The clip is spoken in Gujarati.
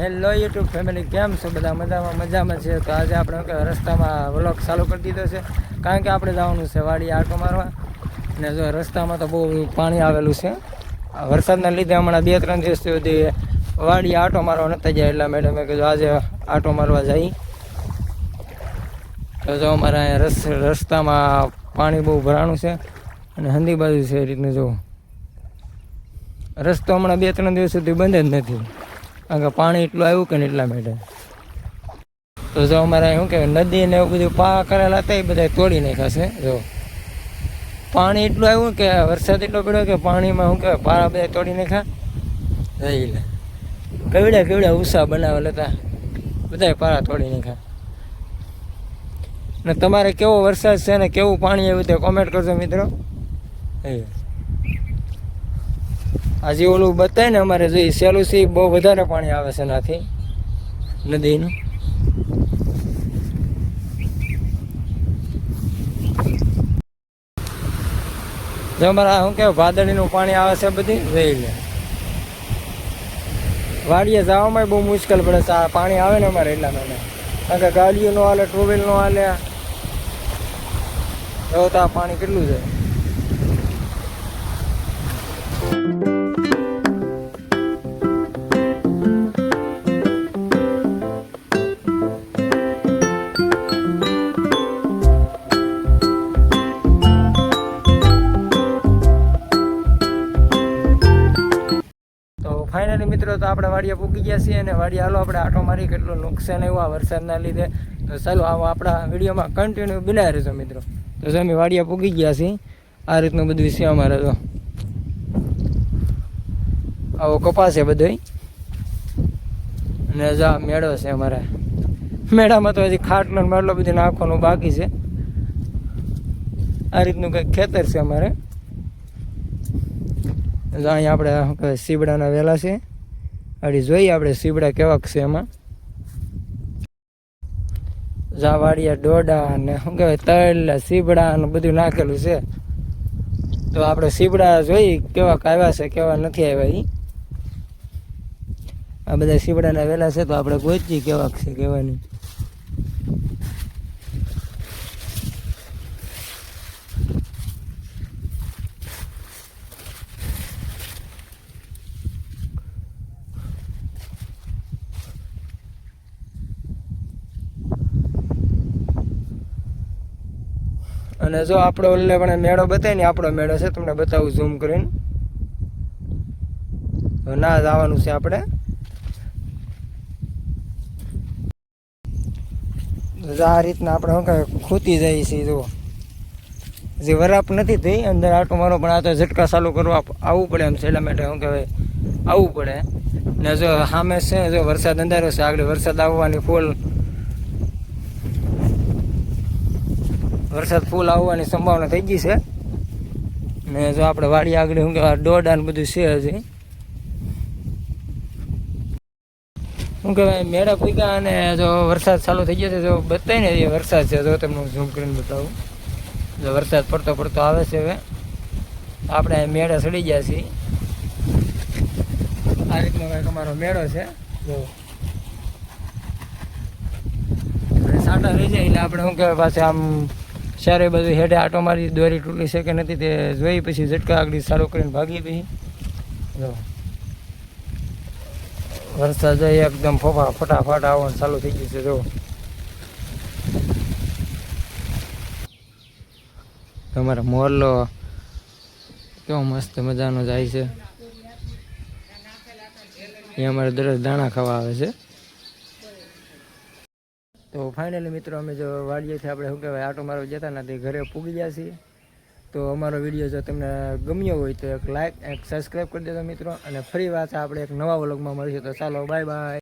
હેલો યુટ્યુબ ફેમિલી કેમ છો બધા? મજામાં મજામાં છે. તો આજે આપણે રસ્તામાં વ્લોગ ચાલુ કરી દીધો છે. કારણ કે આપણે જવાનું છે વાડી આટો મારવા. અને જો રસ્તામાં તો બહુ પાણી આવેલું છે. વરસાદના લીધે હમણાં બે ત્રણ દિવસ સુધી વાડી આટો મારવા નતા જાય એટલા મેડમે કીધું, આજે આટો મારવા જઈ. તો જો અમારા અહીંયા રસ, રસ્તામાં પાણી બહુ ભરાણું છે. અને હંદી બાજુ છે એ રીતનું જો. રસ્તો હમણાં બે ત્રણ દિવસ સુધી બંધ જ નથી. કારણ કે પાણી એટલું આવ્યું કે એટલા માટે. તો જો અમારે શું કહેવાય, નદી ને એવું બધું પા કરેલા હતા એ બધા તોડી નાખ્યા જો. પાણી એટલું આવ્યું કે વરસાદ એટલો પડ્યો કે પાણીમાં શું કહેવાય, પારા બધા તોડી નાખ્યા. રહી લે. કેવડા કેવડા ઉષા બનાવેલા હતા. બધા પારા તોડી નાખ્યા. ને તમારે કેવો વરસાદ છે ને કેવું પાણી આવ્યું તે કોમેન્ટ કરજો મિત્રો. એ આજે ઓલું બતાય ને અમારે જોઈએ સહેલું છે બહુ વધારે પાણી આવે છે એનાથી. નદીનું. જો અમારા શું કહેવાય, વાદળીનું પાણી આવે છે બધી, જોઈ લે. વાડીએ જવામાં બહુ મુશ્કેલ પડે છે પાણી આવે ને અમારે એટલા માટે. કારણ કે ગાડીઓ નો હાલે ટુ વ્હીલ નો હાલે. તો આ પાણી કેટલું છે? ફાઇનલી મિત્રો, તો આપણે વાડિયા પૂગી ગયા છીએ અને વાડીએ હાલો આપણે આટો મારી કેટલું નુકસાન આવ્યું આ વરસાદના લીધે. તો ચાલો, આવો આપણા વિડીયોમાં કન્ટિન્યુ બનાવી રહેજો મિત્રો. તો જમી વાડિયા પૂકી ગયા છીએ, આ રીતનું બધું છે અમારે તો. આવો કપાસ છે બધો અને જા મેળો છે અમારે. મેળામાં તો હજી ખાટલો મેળો બધું નાખવાનું બાકી છે. આ રીતનું કંઈક ખેતર છે અમારે. અહીંયા આપણે સીબડાના વેલા છે. અડી જોઈએ આપણે સીબડા કેવાક છે એમાં. જાવાડિયા ડોડા ને, શું કહેવાય, તલ, સીબડા ને બધું નાખેલું છે. તો આપણે સીબડા જોઈ કેવાક આવ્યા છે, કેવા નથી આવ્યા ઈ. આ બધા સીબડાના વેલા છે, તો આપણે ગોચી કેવાક છે કહેવાની અને જો આપણો ઓલે પણ મેળો બતાય ને, આપણો મેળો છે, તમને બતાવું ઝૂમ કરીને. ના જવાનું છે આપણે. આ રીતના આપણે શું કહે ખૂતી જાય છે, જુઓ. જે વરાપ નથી થઈ, અંદર આટો મારો, પણ આ તો ઝટકા ચાલુ કરવા આવવું પડે એમ છેલ્લા માટે શું કહેવાય, આવવું પડે. ને જો સામે છે, જો વરસાદ અંધારો છે, આગળ વરસાદ આવવાની ફૂલ વરસાદ ફૂલ આવવાની સંભાવના થઈ ગઈ છે. ને જો આપણે વાડી આગળ શું કહેવાય દોડા ને બધું છે હજી. શું કહેવાય, મેળા પૂગ્યા અને જો વરસાદ ચાલુ થઈ ગયો છે, જો બતાવી ને વરસાદ છે, જો તમને ઝૂમ કરીને બતાવું. જો વરસાદ પડતો પડતો આવે છે હવે. આપણે મેળા ચડી ગયા છીએ. આ રીતનો કંઈક અમારો મેળો છે. જો. સાટા રહી જાય એટલે આપણે શું કહેવાય, પાછા આમ ચારે બધું હેડે આટો મારી દોરી તૂટી છે કે નથી, તે જોઈ પછી ઝટકા આગળ સારો કરીને ભાગી પછી જો. વરસાદ જાય એકદમ ફોફા ફટાફટ આવવાનું ચાલુ થઈ ગયું છે, જો. તમારો મોરલો કેવો મસ્ત મજાનો જાય છે. એ અમારે દરરોજ દાણા ખાવા આવે છે. તો ફાઇનલી મિત્રો અમે જો વાડીએથી આપણે શું કહેવાય, આટો મારો જતા નથી ઘરે પૂગી ગયા છીએ. તો અમારો વીડિયો જો તમને ગમ્યો હોય તો એક લાઇક એક સબસ્ક્રાઈબ કરી દેજો મિત્રો. અને ફરી વાત આપણે એક નવા વ્લોગમાં મળીશું. તો ચાલો બાય બાય